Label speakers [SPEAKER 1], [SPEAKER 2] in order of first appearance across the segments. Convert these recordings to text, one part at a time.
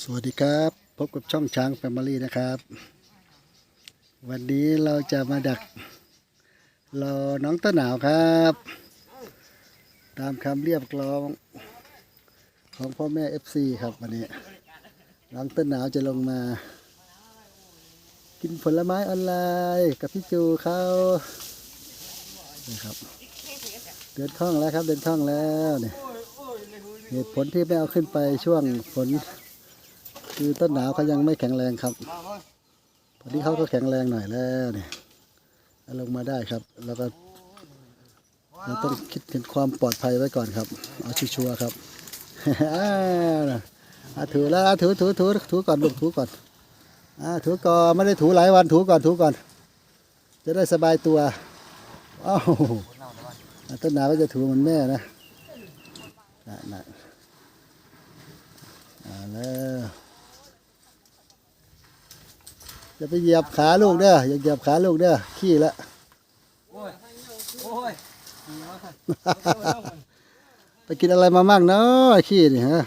[SPEAKER 1] สวัสดีครับ พบกับช่องช้างแฟมิลี่นะครับ วันนี้เราจะมาดักรอน้องต้นหนาวครับ ตามคำเรียกร้อง ของพ่อแม่ FC ครับวันนี้น้องต้นหนาวจะลงมา กินผลไม้ออนไลน์กับพี่จูเขานี่ครับ เดินคล่องแล้วครับเดินคล่องแล้วเนี่ยเหตุผลที่ไม่เอาขึ้นไปช่วงฝน คือต้นหนาวเขายังไม่แข็งแรงครับตอนนี้เขาก็แข็งแรงหน่อยแล้วเนี่ยลงมาได้ครับ แล้วก็เราต้องคิดถึงความปลอดภัยไว้ก่อนครับ เอาชัวร์ครับอาอะถูแล้วอะถูถูถูถูก่อนลูกถูก่อนอ่าถูก่อนไม่ได้ถูหลายวันถูก่อนถูก่อน จะได้สบายตัวอ้าวต้นหนาวก็จะถูเหมือนแม่นะน่ะน่ะอ่าแล้ว อย่าไปเหยียบขาลูกเด้ออย่าเหยียบขาลูกเด้อขี้ละ
[SPEAKER 2] โอ้ยโอ้ย
[SPEAKER 1] ไปกินอะไรมามั่งเนาะขี้นี่ฮะ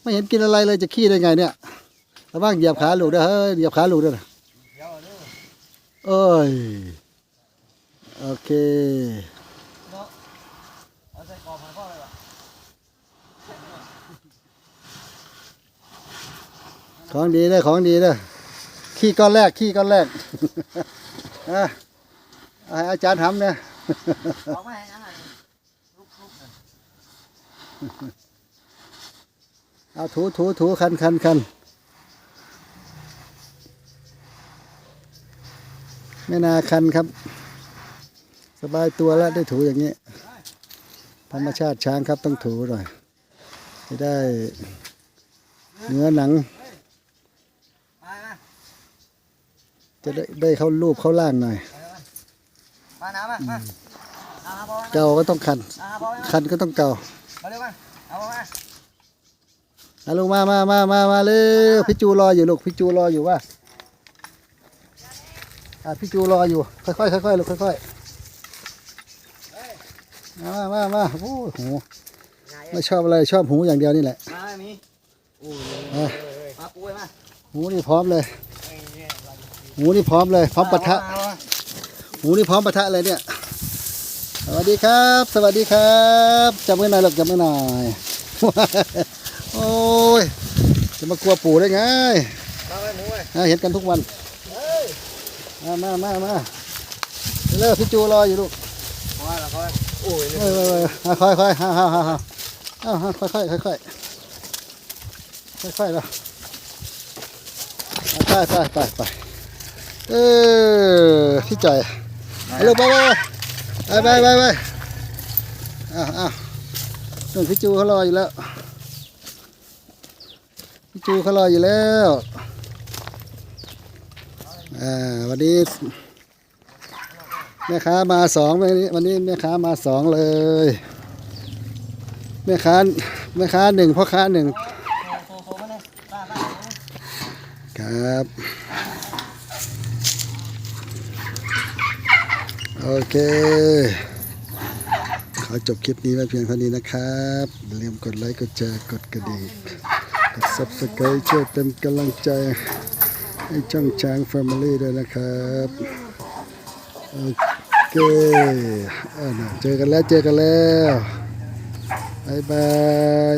[SPEAKER 1] ไม่เห็นกินอะไรเลยจะขี้ได้ไงเนี่ยระวังเหยียบขาลูกเด้อเฮ้ยเหยียบขาลูกเด้อ
[SPEAKER 2] เอ
[SPEAKER 1] โอ้ยโอเคของดีเด้ของดีเด้ ขี้ก้อนแรกขี้ก้อนแรกอะเอาให้อาจารย์ทำเนี่ย
[SPEAKER 2] เอามาให้นะลุกลุกๆนั่น
[SPEAKER 1] เอาถูถูถูคันคันคันไม่นาคันครับ สบายตัวแล้วได้ถูอย่างนี้ ธรรมชาติช้างครับต้องถูหน่อยจะได้เนื้อหนัง
[SPEAKER 2] มามา
[SPEAKER 1] จะได้ได้เข้ารูปเข้าล่างหน่อย
[SPEAKER 2] มาน้ำมามาเอาหาพ่อมา
[SPEAKER 1] เกาก็ต้องคัน
[SPEAKER 2] เอาหาพ่อมา
[SPEAKER 1] คันก็ต้องเกา
[SPEAKER 2] มาเร็วมาเอาพ่อมา
[SPEAKER 1] เอาลงมามามามามาเร็วพี่จูรออยู่ลูกพี่จูรออยู่ว่าอะพี่จูรออยู่ ค่อยๆค่อยๆลูกค่อยๆมามามาโอ้โหไม่ชอบอะไรชอบหูอย่างเดียวนี่แหละ
[SPEAKER 2] มามีโอ้ย
[SPEAKER 1] อะ
[SPEAKER 2] มาปุ้ยมา
[SPEAKER 1] หูนี่พร้อมเลย หูนี่พร้อมเลย พร้อมปะทะ
[SPEAKER 2] เอามา
[SPEAKER 1] หูนี่พร้อมปะทะเลยเนี่ย สวัสดีครับ สวัสดีครับจับมือหน่อยลูกจับมือหน่อยโอ้ยจะมากลัวปู่ได้ไง
[SPEAKER 2] มาไปหมูไป
[SPEAKER 1] อะเห็นกันทุกวัน
[SPEAKER 2] เฮ้ย
[SPEAKER 1] มามามามาเร็วพี่จูรออยู่ลูก
[SPEAKER 2] มาแล้วก็โอ้ย
[SPEAKER 1] เว้ยเว้ยเว้ยอะค่อยค่อยฮ่าฮ่าฮ่าฮ่าอ้าวค่อยค่อยค่อยค่อยค่อยค่อยๆแล้วไปไปไปไป เออพี่จ่อยเอาลูกไปไปไปไปไปไปอ้าวอ้าวนู่นพี่จูเขารออยู่แล้วพี่จูเขารออยู่แล้วอ่าวันนี้แม่ค้ามาสองวันนี้วันนี้แม่ค้ามาสองเลยแม่ค้าแม่ค้าหนึ่งพ่อค้าหนึ่ง
[SPEAKER 2] โตโตมาเลยป้าป้า
[SPEAKER 1] ครับ โอเค ขอจบคลิปนี้ไว้เพียงเท่านี้นะครับอย่าลืมกดไลค์กดแชร์กดกระดิ่งกด subscribe ช่วยเป็นกำลังใจให้ช่องช้าง Family ด้วยนะครับโอเคอ่าน่ะเจอกันแล้วเจอกันแล้วบายบาย